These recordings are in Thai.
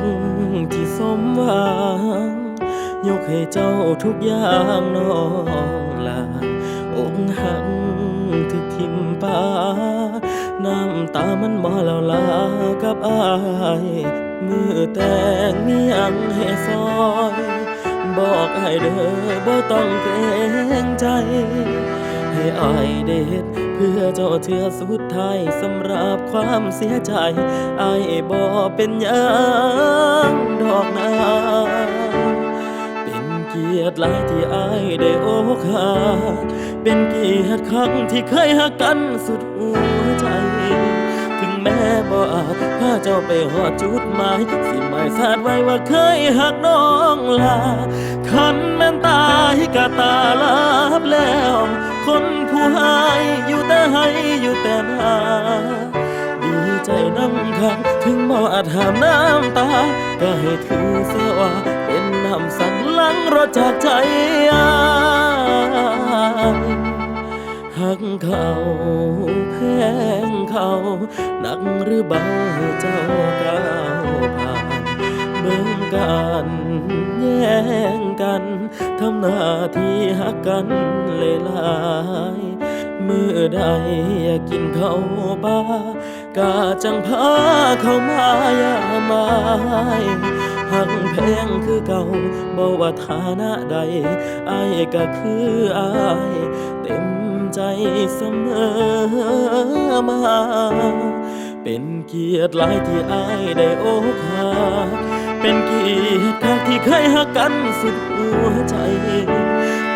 ความหักที่สมหวัง ยกให้เจ้าทุกอย่างน้องลาอกหักถึกทิมป่าน้ำตามันบ่แล้วลากับอายมือแต่งมีหยังให้ซอยบอกให้เด้อบ่ต้องเกรงใจ ให้อายเด็ด เพื่อเจ้าเทือสุดท้ายสำหรับความเสียใจไอายบ่เป็นยังดอกนาเป็นเกียรติหลายที่ไอายได้โอกหักเป็นเกียรติครั้งที่เคยหักกันสุดหัวใจ ถึงแม้บ่อาจพาเจ้าไปหอดจุดหมายสิหมายสาดไว้ว่าเคยหักน้องลาคันแม่นตายกะตาลาบแล้ว คนผู้หายอยู่แต่ให้อยู่แต่หนาดีใจน้ำคังถึงบ่อาจหามน้ำตา ก็ให้ถือเสียว่าเป็นน้ำสั่งลังรถจากใจอายหักเขาแพงเขาหนักหรือเบาเจ้าก้าวผ่านเบิ่งกันแย่งกัน ทำหน้าที่หักกันเลยลายมือใดอยากกินข้าวปลากาจังพาเขามายามายหักแพงคือเก่าบ่ว่าฐานะใดอายก็คืออายเต็มใจเสมอมา เป็นเกียรติหลายที่อายได้โอกหัก เป็นกียรติคักที่เคยหักกันสุดหัวใจ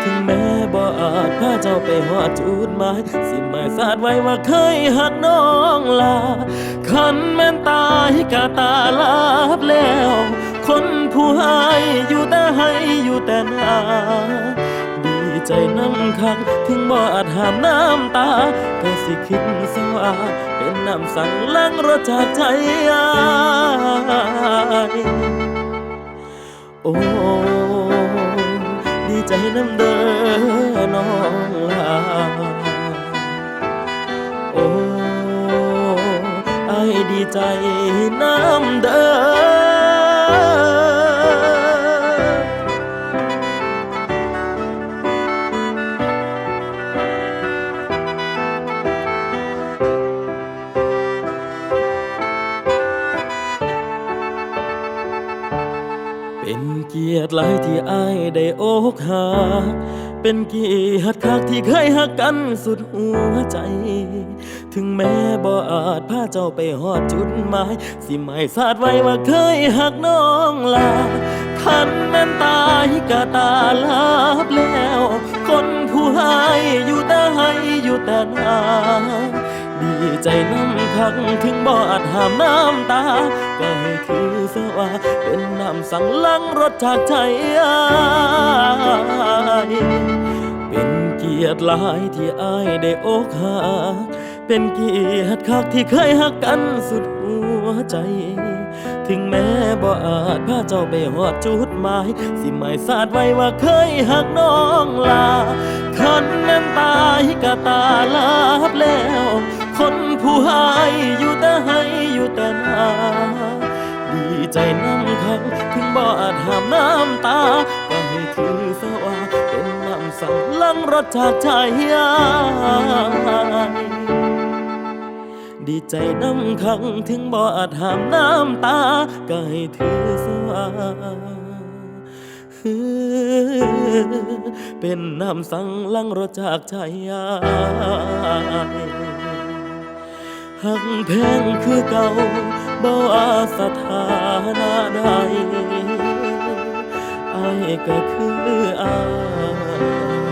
ถึงแม้บ่อาจพาเจ้าไปหอดจุดหมาย สิหมายสาดไว้ว่าเคยหักน้องลา คันแม่นตายกะตาลาบแล้ว คนผู้ให้อยู่แต่ให้อยู่แต่นา ใจน้ำคักถึงบ่อาจหามน้ำตาก็สิคิดสว่าเป็นน้ำสั่งหลังรถจากใจอายโอ้ดีใจน้ำเด้อน้องลาโอ้ไอดีใจน้ำเด้อ เกียรติหลายที่อายได้อกหักเป็นเกียรติคักที่เคยหักกันสุดหัวใจ ถึงแม้บ่อาจพาเจ้าไปหอดจุดหมาย สิไม่สาดไว้ว่าเคยหักน้องลาคันแม่นตายกะตาลาบแล้ว คนผู้ให้อยู่แต่ให้อยู่แต่หนา ดีใจน้ำคักถึงบ่อาจห้ามน้ำตา ก็ให้คือสว่าเป็นน้ำสั่งลังรถจากใจอายเป็นเกียรติหลายที่อายได้อกหักเป็นเกียรติคักที่เคยหักกันสุดหัวใจ ถึงแม้บ่อาจพาเจ้าไปหอดจุดหมาย สิไม่สาดไว้ว่าเคยหักน้องลาคันแม่นตายกะตาลาบแล้ว คนผู้ให้อยู่แต่ให้อยู่แต่หนาดีใจน้ำคังถึงบ่อาจหามน้ำตาก็ให้ถือสว่าเป็นน้ำสั่งลังรถจากใจอายดีใจน้ำคังถึงบ่อาจหามน้ำตาก็ให้ถือสว่าเป็นน้ำสังลังรถจากใจอาย หักแพงคือเก่าบ่ว่าสถานะใดอายก็คืออาย